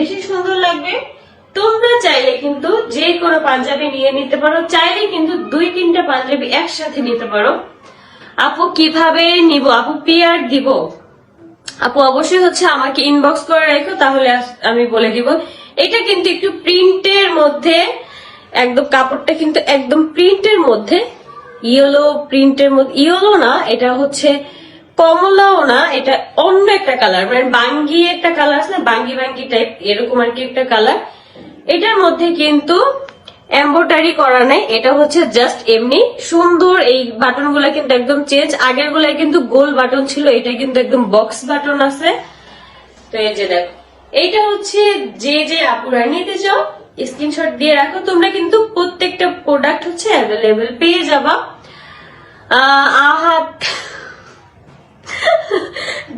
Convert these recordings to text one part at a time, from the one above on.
বেশি সুন্দর লাগবে। তোমরা চাইলে কিন্তু যে কোনো পাঞ্জাবি নিয়ে নিতে পারো, চাইলে কিন্তু দুই তিনটা পাঞ্জাবি একসাথে নিতে পারো। আপু, কীভাবে নিব? আপু পিয়ার দিব। আপু, অবশ্যই হচ্ছে আমাকে ইনবক্স করে রেখো, তাহলে আমি বলে দিব। এটা কিন্তু একটু প্রিন্টের মধ্যে, একদম কাপড়টা কিন্তু একদম প্রিন্টের মধ্যে, ইয়েলো প্রিন্টের মধ্যে ইয়েলো না, এটা হচ্ছে কমলাও না, এটা অন্য একটা কালার মানে বাঙ্গি একটা কালার আছে না বাঙ্গি বাঙ্গি টাইপ এরকম আর কি একটা কালার এটার মধ্যে কিন্তু এম্বোটারি করা নাই এটা হচ্ছে জাস্ট এমনি। সুন্দর এই বাটনগুলা কিন্তু একদম চেঞ্জ আগের গুলাই কিন্তু গোল বাটন ছিল এটা কিন্তু একদম বক্স বাটন আছে। তো এই যে দেখো এইটা হচ্ছে যে যে আপুরা নিতে চাও স্ক্রিনশট দিয়ে রাখো। তোমরা কিন্তু প্রত্যেকটা প্রোডাক্ট হচ্ছে অ্যাভেলেবেল পেয়ে যাবা। আহ, আহাত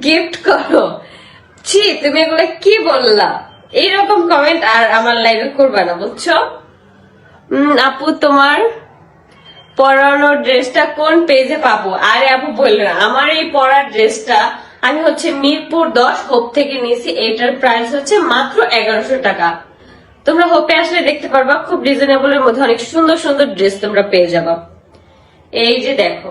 গিফট করো। ছি, তুমি এগুলো কি বললা? এইরকম কমেন্ট আর আমার লাইভে করবা না, বুঝছ? আপু, তোমার পরানো ড্রেসটা কোন পেজে পাবো? আরে আপু, বলল না, আমার এই পরার ড্রেসটা আমি হচ্ছে মিরপুর দশ, হোপ থেকে নিয়েছি, এটার প্রাইস হচ্ছে মাত্র এগারোশো টাকা। তোমরা হোপে আসলে দেখতে পারবা, খুব রিজনেবল এর মধ্যে অনেক সুন্দর সুন্দর ড্রেস তোমরা পেয়ে যাবা। এই যে দেখো।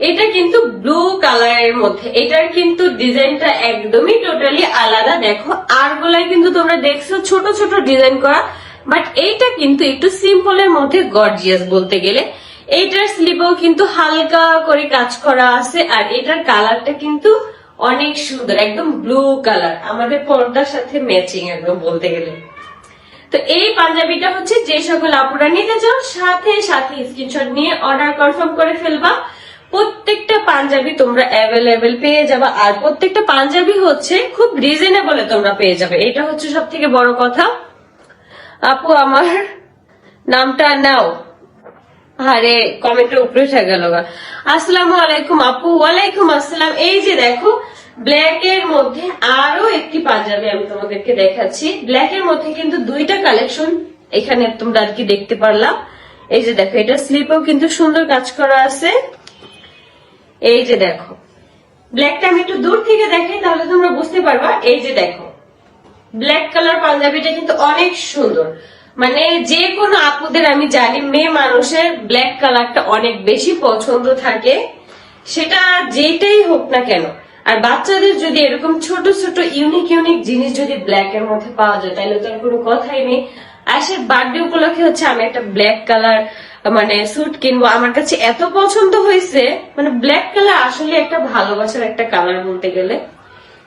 এটা কিন্তু ব্লু কালারের মধ্যে। এটার কিন্তু ডিজাইনটা একদমই টোটালি আলাদা। দেখো আর গুলাই কিন্তু তোমরা দেখছ, ছোট ছোট ডিজাইন করা। বাট এইটা কিন্তু একটু সিম্পলের মধ্যে গর্জিয়াস বলতে গেলে। এইটার স্লিপেও কিন্তু হালকা করে কাজ করা আছে আর এটার কালারটা কিন্তু অনেক সুন্দর, একদম ব্লু কালার আমাদের পর্দার সাথে ম্যাচিং একদম বলতে গেলে। তো এই পাঞ্জাবিটা হচ্ছে যে সকল আপুরা নিতে চাও, সাথে সাথে স্ক্রিনশট নিয়ে অর্ডার কনফার্ম করে ফেলবা। প্রত্যেকটা পাঞ্জাবি তোমরা অ্যাভেলেবেল পেয়ে যাবা। আর প্রত্যেকটা পাঞ্জাবি হচ্ছে খুব রিজনেবলে তোমরা পেয়ে যাবে। এটা হচ্ছে সব থেকে বড় কথা। আপু, আমার নামটা নাও। আরে কমেন্টের উপরে উঠে গেল। আসসালামু আলাইকুম আপু, ওয়ালাইকুম আসসালাম। এই যে দেখো ব্ল্যাক এর মধ্যে আরও একটি পাঞ্জাবি আমি তোমাদেরকে দেখাচ্ছি। ব্ল্যাক এর মধ্যে কিন্তু দুইটা কালেকশন এখানে তোমরা আর কি দেখতে পারলাম। এই যে দেখো, এটা স্লিপেও কিন্তু সুন্দর কাজ করা আছে। এই যে দেখো। ব্ল্যাকটা আমি একটু দূর থেকে দেখাই, তাহলে তোমরা বুঝতে পারবা। এই যে দেখো ব্ল্যাক কালার পাঞ্জাবিটা কিন্তু অনেক সুন্দর। মানে যে কোনো আপুদের, আমি জানি, মেয়ে মানুষের ব্ল্যাক কালারটা অনেক বেশি পছন্দ থাকে। সেটা যেটাই হোক না কেন। আর বাচ্চাদের যদি এরকম ছোট ছোট ইউনিক ইউনিক জিনিস যদি ব্ল্যাক এর মধ্যে পাওয়া যায়, তাহলে তো আর কোনো কথাই নেই। আশের বার্থডে উপলক্ষে হচ্ছে আমি একটা ব্ল্যাক কালার মানে স্যুট কিনবো। আমার কাছে এত পছন্দ হয়েছে মানে ব্ল্যাক কালার আসলে একটা ভালোবাসার একটা কালার বলতে গেলে।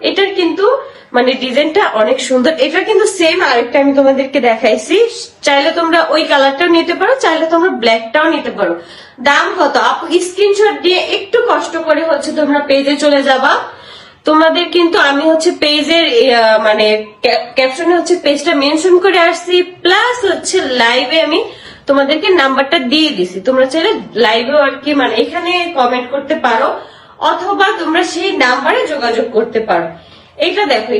এটার কিন্তু মানে ডিজাইনটা অনেক সুন্দর। এটা কিন্তু সেম আরেকটা আমি তোমাদেরকে দেখাইছি। চাইলে তোমরা ওই কালারটাও নিতে পারো, চাইলে তোমরা ব্ল্যাকটাও নিতে পারো। দাম কত? আপু স্ক্রিনশট দিয়ে একটু কষ্ট করে হচ্ছে তোমরা পেজে চলে যাবা। তোমাদের কিন্তু আমি হচ্ছে পেজের মানে ক্যাপশনে হচ্ছে পেজটা মেনশন করে আসছি প্লাস হচ্ছে লাইভে আমি তোমাদেরকে নাম্বারটা দিয়ে দিছি। তোমরা চাইলে লাইভে আর কি মানে এখানে কমেন্ট করতে পারো, অথবা তোমরা সেই নাম্বারে যোগাযোগ করতে পারো। এটা দেখো